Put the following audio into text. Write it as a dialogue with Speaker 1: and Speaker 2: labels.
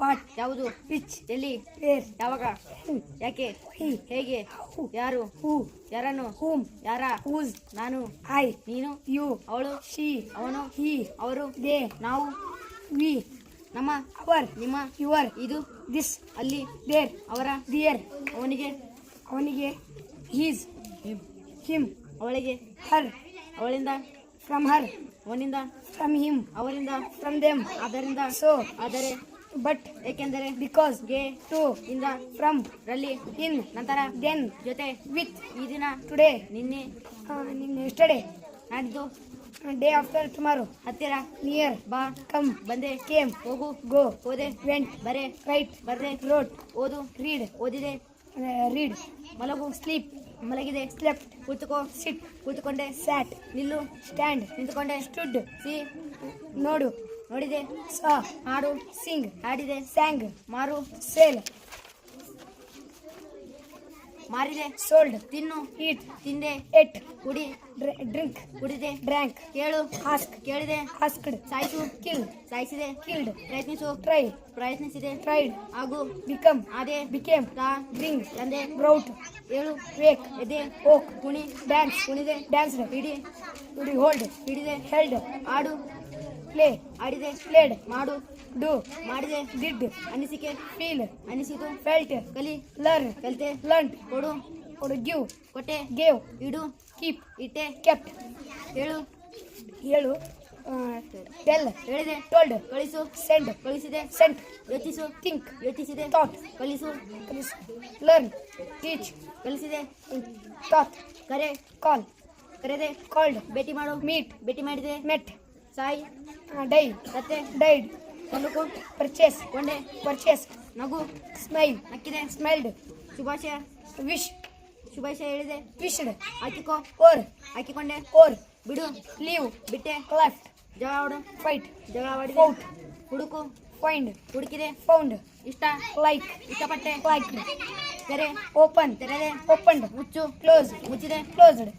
Speaker 1: What
Speaker 2: ಯಾವುದು?
Speaker 1: Pitch
Speaker 2: ಎಲ್ಲಿ? ಯಾವಾಗ? ಯಾಕೆ?
Speaker 1: ಹಿ
Speaker 2: ಹೇಗೆ? ಯಾರು?
Speaker 1: ಹೂ
Speaker 2: ಯಾರನು
Speaker 1: ಹೂಮ್
Speaker 2: ಯಾರ?
Speaker 1: ಹೂಸ್
Speaker 2: ನಾನು?
Speaker 1: ಐ
Speaker 2: ನೀನು?
Speaker 1: ಯು
Speaker 2: ಅವಳು?
Speaker 1: ಶಿ
Speaker 2: ಅವನು?
Speaker 1: ಹಿ
Speaker 2: ಅವರು?
Speaker 1: ದೇ
Speaker 2: ನಾವು?
Speaker 1: ವಿ
Speaker 2: ನಮ್ಮ?
Speaker 1: ಅವರ್
Speaker 2: ನಿಮ್ಮ?
Speaker 1: ಯುವರ್
Speaker 2: ಇದು?
Speaker 1: ದಿಸ್
Speaker 2: ಅಲ್ಲಿ?
Speaker 1: ದೇರ್
Speaker 2: ಅವರ?
Speaker 1: ದಿಯರ್
Speaker 2: ಅವನಿಗೆ?
Speaker 1: ಅವನಿಗೆ? ಹೀಸ್ ಹಿಮ್
Speaker 2: ಅವಳಿಗೆ?
Speaker 1: ಹರ್
Speaker 2: ಅವಳಿಂದ?
Speaker 1: ಫ್ರಮ್ ಹರ್
Speaker 2: ಅವನಿಂದ?
Speaker 1: ಫ್ರಮ್ ಹಿಮ್
Speaker 2: ಅವರಿಂದ?
Speaker 1: ಫ್ರಮ್ ದೇಮ್
Speaker 2: ಆದ್ದರಿಂದ?
Speaker 1: ಸೊ
Speaker 2: ಆದರೆ?
Speaker 1: ಬಟ್
Speaker 2: ಏಕೆಂದರೆ ಬಿಕಾಸ್ಗೆ
Speaker 1: ಟು
Speaker 2: ಇಂದ
Speaker 1: ಫ್ರಮ್
Speaker 2: ರಲ್ಲಿ
Speaker 1: ಇನ್
Speaker 2: ನಂತರ
Speaker 1: ದೆನ್
Speaker 2: ಜೊತೆ
Speaker 1: ವಿತ್
Speaker 2: ಈ ದಿನ
Speaker 1: ಟುಡೇ
Speaker 2: ನಿನ್ನೆ
Speaker 1: ನಿನ್ನೆ ಎಸ್ಟರ್ಡೇ
Speaker 2: ನಾಡಿದ್ದು
Speaker 1: ಡೇ ಆಫ್ಟರ್ ಟುಮಾರೋ
Speaker 2: ಹತ್ತಿರ
Speaker 1: ನಿಯರ್
Speaker 2: ಬಾ
Speaker 1: ಕಮ್
Speaker 2: ಬಂದೆ
Speaker 1: ಕೇಮ್
Speaker 2: ಹೋಗು
Speaker 1: ಗೋ
Speaker 2: ಓದೆ
Speaker 1: ವೆಂಟ್
Speaker 2: ಬರೆ
Speaker 1: ರೈಟ್
Speaker 2: ಬರ್ದೆ
Speaker 1: ರೋಟ್
Speaker 2: ಓದು
Speaker 1: ರೀಡ್
Speaker 2: ಓದಿದೆ
Speaker 1: ರೀಡ್
Speaker 2: ಮಲಗು
Speaker 1: ಸ್ಲೀಪ್
Speaker 2: ಮಲಗಿದೆ
Speaker 1: ಸ್ಲೆಪ್ಟ್
Speaker 2: ಕೂತ್ಕೋ
Speaker 1: ಸಿಟ್
Speaker 2: ಕೂತ್ಕೊಂಡೆ
Speaker 1: ಸ್ಯಾಟ್
Speaker 2: ನಿಲ್ಲು
Speaker 1: ಸ್ಟ್ಯಾಂಡ್
Speaker 2: ನಿಂತ್ಕೊಂಡೆ
Speaker 1: ಸ್ಟುಡ್
Speaker 2: ಸಿ
Speaker 1: ನೋಡು.
Speaker 2: ನೋಡಿದೆ?
Speaker 1: ಸಾ,
Speaker 2: ಹಾಡು,
Speaker 1: ಸಿಂಗ್,
Speaker 2: ಹಾಡಿದೆ,
Speaker 1: ಸ್ಯಾಂಗ್,
Speaker 2: ಮಾರು,
Speaker 1: ಸೇಲ್.
Speaker 2: ಮಾರಿದೆ,
Speaker 1: ಸೋಲ್ಡ್,
Speaker 2: ತಿನ್ನು,
Speaker 1: ಈಟ್,
Speaker 2: ತಿಂದೆ,
Speaker 1: ಎಟ್,
Speaker 2: ಕುಡಿ
Speaker 1: ಡ್ರಿಂಕ್,
Speaker 2: ಕುಡಿದೆ,
Speaker 1: ಡ್ರ್ಯಾಂಕ್.
Speaker 2: ಕೇಳು,
Speaker 1: ಹಾಸ್ಕ್,
Speaker 2: ಕೇಳಿದೆ,
Speaker 1: ಹಾಸ್ಕ್ಡ್,
Speaker 2: ಸಾಯಿಸು
Speaker 1: ಕಿಲ್
Speaker 2: ಸಾಯಿಸಿದೆ,
Speaker 1: ಕಿಲ್ಡ್.
Speaker 2: ಪ್ರಯತ್ನಿಸು,
Speaker 1: ಟ್ರೈ.
Speaker 2: ಪ್ರಯತ್ನಿಸಿದೆ,
Speaker 1: ಟ್ರೈಡ್.
Speaker 2: ಹಾಗೂ
Speaker 1: ಬಿಕಮ್
Speaker 2: ಅದೇ
Speaker 1: ಬಿಕೇಮ್
Speaker 2: ತಾ
Speaker 1: ಡ್ರಿಂಕ್,
Speaker 2: ತಂದೆ,
Speaker 1: ಬ್ರೌಟ್.
Speaker 2: ಏಳು,
Speaker 1: ವೇಕ್,
Speaker 2: ಎದೆ,
Speaker 1: ಓಕ್,
Speaker 2: ಕುಣಿ,
Speaker 1: ಡ್ಯಾನ್ಸ್,
Speaker 2: ಕುಣಿದೆ
Speaker 1: ಡ್ಯಾನ್ಸ್
Speaker 2: ಹಿಡಿ
Speaker 1: ಹಿಡಿ ಹೋಲ್ಡ್
Speaker 2: ಹಿಡಿದೆ
Speaker 1: ಹೆಲ್ಡ್
Speaker 2: ಆಡು
Speaker 1: ಪ್ಲೇ
Speaker 2: ಆಡಿದೆ,
Speaker 1: ಪ್ಲೇಡ್
Speaker 2: ಮಾಡು,
Speaker 1: ಡೂ,
Speaker 2: ಮಾಡಿದೆ,
Speaker 1: ಡಿಡ್,
Speaker 2: ಅನಿಸಿಕೆ,
Speaker 1: ಫೀಲ್,
Speaker 2: ಅನಿಸಿತು,
Speaker 1: ಫೆಲ್ಟ್,
Speaker 2: ಕಲಿ
Speaker 1: ಲರ್ನ್
Speaker 2: ಕಲಿತೆ
Speaker 1: ಲರ್ನ್
Speaker 2: ಕೊಡು
Speaker 1: ಕೊಡು, ಗಿವ್,
Speaker 2: ಕೊಟ್ಟೆ,
Speaker 1: ಗೇವ್,
Speaker 2: ಇಡು,
Speaker 1: ಕೀಪ್,
Speaker 2: ಇಟ್ಟೆ,
Speaker 1: ಕೆಪ್ಟ್
Speaker 2: ಹೇಳು
Speaker 1: ಹೇಳು ಟೆಲ್,
Speaker 2: ಹೇಳಿದೆ,
Speaker 1: ಟೋಲ್ಡ್,
Speaker 2: ಕಳಿಸು,
Speaker 1: ಸೆಂಡ್,
Speaker 2: ಕಳಿಸಿದೆ,
Speaker 1: ಸೆಂಟ್,
Speaker 2: ಯೋಚಿಸು,
Speaker 1: ಥಿಂಕ್,
Speaker 2: ಯೋಚಿಸಿದೆ,
Speaker 1: ಥಾಟ್
Speaker 2: ಕಲಿಸು,
Speaker 1: ಲರ್ನ್, ಟೀಚ್,
Speaker 2: ಕಲಿಸಿದೆ,
Speaker 1: ಥಾಟ್,
Speaker 2: ಕರೆ,
Speaker 1: ಕಾಲ್,
Speaker 2: ಕರೆದೆ,
Speaker 1: ಕಾಲ್ಡ್,
Speaker 2: ಭೇಟಿ ಮಾಡು,
Speaker 1: ಮೀಟ್,
Speaker 2: ಭೇಟಿ ಮಾಡಿದೆ,
Speaker 1: ಮೆಟ್
Speaker 2: ಸಾಯಿ
Speaker 1: ಡೈ
Speaker 2: ಮತ್ತೆ
Speaker 1: ಡೈಡ್
Speaker 2: ಕೊಂಡುಕು
Speaker 1: ಪರ್ಚೇಸ್
Speaker 2: ಕೊಂಡೆ
Speaker 1: ಪರ್ಚೇಸ್
Speaker 2: ನಗು
Speaker 1: ಸ್ಮೈಲ್
Speaker 2: ನಕ್ಕಿದೆ
Speaker 1: ಸ್ಮೈಲ್ಡ್
Speaker 2: ಶುಭಾಶಯ.
Speaker 1: ವಿಶ್
Speaker 2: ಶುಭಾಶಯ ಹೇಳಿದೆ.
Speaker 1: ವಿಶ್ಡ್
Speaker 2: ಹಾಕಿಕೋ.
Speaker 1: ಓರ್
Speaker 2: ಹಾಕಿಕೊಂಡೆ.
Speaker 1: ಓರ್
Speaker 2: ಬಿಡು.
Speaker 1: ಲೀವ್
Speaker 2: ಬಿಟ್ಟೆ.
Speaker 1: ಕ್ಲಾಫ್ಟ್
Speaker 2: ಜಗಳ ಆಡು.
Speaker 1: ಫೈಟ್
Speaker 2: ಜಗಳ ಆಡಿದೆ.
Speaker 1: ಔಟ್
Speaker 2: ಹುಡುಕು.
Speaker 1: ಫೈಂಡ್
Speaker 2: ಹುಡುಕಿದೆ.
Speaker 1: ಫೌಂಡ್
Speaker 2: ಇಷ್ಟ.
Speaker 1: ಲೈಕ್
Speaker 2: ಇಷ್ಟಪಟ್ಟೆ.
Speaker 1: ಲೈಕ್
Speaker 2: ತೆರೆ.
Speaker 1: ಓಪನ್
Speaker 2: ತೆರೆದೆ.
Speaker 1: ಓಪನ್ಡ್
Speaker 2: ಮುಚ್ಚು.
Speaker 1: ಕ್ಲೋಸ್
Speaker 2: ಮುಚ್ಚಿದೆ.
Speaker 1: ಕ್ಲೋಸ್ಡ್